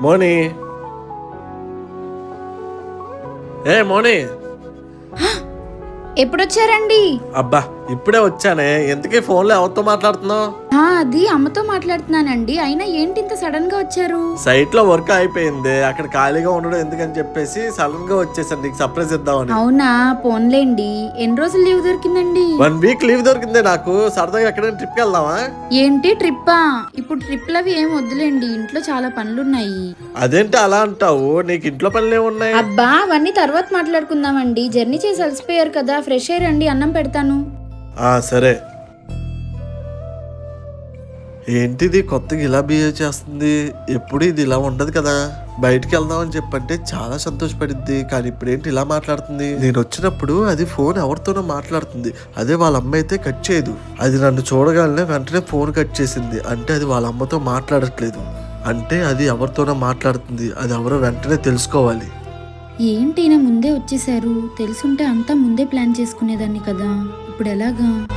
మోని. ఏ మోని. ఎప్పుడొచ్చారండి? అబ్బా. ఇప్పుడే వచ్చానే. ఎందుకే ఫోన్లో ఎవరితో మాట్లాడుతున్నావు? ఆ, అది అమ్మతో మాట్లాడుతున్నానండి. అయినా ఏంటి ఇంత సడన్గా వచ్చారు? సైట్లో వర్క్ అయిపోయింది. అక్కడ ఖాళీగా ఉండడం ఎందుకని చెప్పేసి సడన్గా వచ్చేసాను నీకు సర్ప్రైజ్ ఇద్దామని. అవునా? పోన్లేండి. ఎన్ని రోజులు లీవ్ దొరికిందండి? వన్ వీక్ లీవ్ దొరికింది నాకు. సరదాగా ఎక్కడైనా ట్రిప్కి వెళ్దామా? ఏంటి ట్రిప్పా? ఇప్పుడు ట్రిప్లు అవి ఏం వద్దులేండి. ఇంట్లో చాలా పనులున్నాయి. అదేంటి అలా అంటావు? నీకు ఇంట్లో పనులు ఏమున్నాయి అబ్బా అవన్నీ తర్వాత మాట్లాడుకుందామండి. జర్నీ చేసి అలసిపోయారు కదా. ఫ్రెష్ ఎయిర్ అండి అన్నం పెడతాను. సరే. ఏంటిది కొత్తగా ఇలా బిహేవ్ చేస్తుంది? ఎప్పుడు ఇది ఇలా ఉండదు కదా. బయటికి వెళ్దామని చెప్పంటే చాలా సంతోషపడిద్ది. కానీ ఇప్పుడేంటి ఇలా మాట్లాడుతుంది? నేను వచ్చినప్పుడు అది ఫోన్ ఎవరితోనో మాట్లాడుతుంది. అదే వాళ్ళ అమ్మ అయితే కట్ చేయదు. అది నన్ను చూడగానే వెంటనే ఫోన్ కట్ చేసింది. అంటే అది వాళ్ళ అమ్మతో మాట్లాడట్లేదు. అంటే అది ఎవరితోనో మాట్లాడుతుంది. అది ఎవరో వెంటనే తెలుసుకోవాలి. ఏంటి ఈయన ముందే వచ్చేసారు తెలుసుంటే అంతా ముందే ప్లాన్ చేసుకునేదాన్ని కదా. ఇప్పుడు ఎలాగా?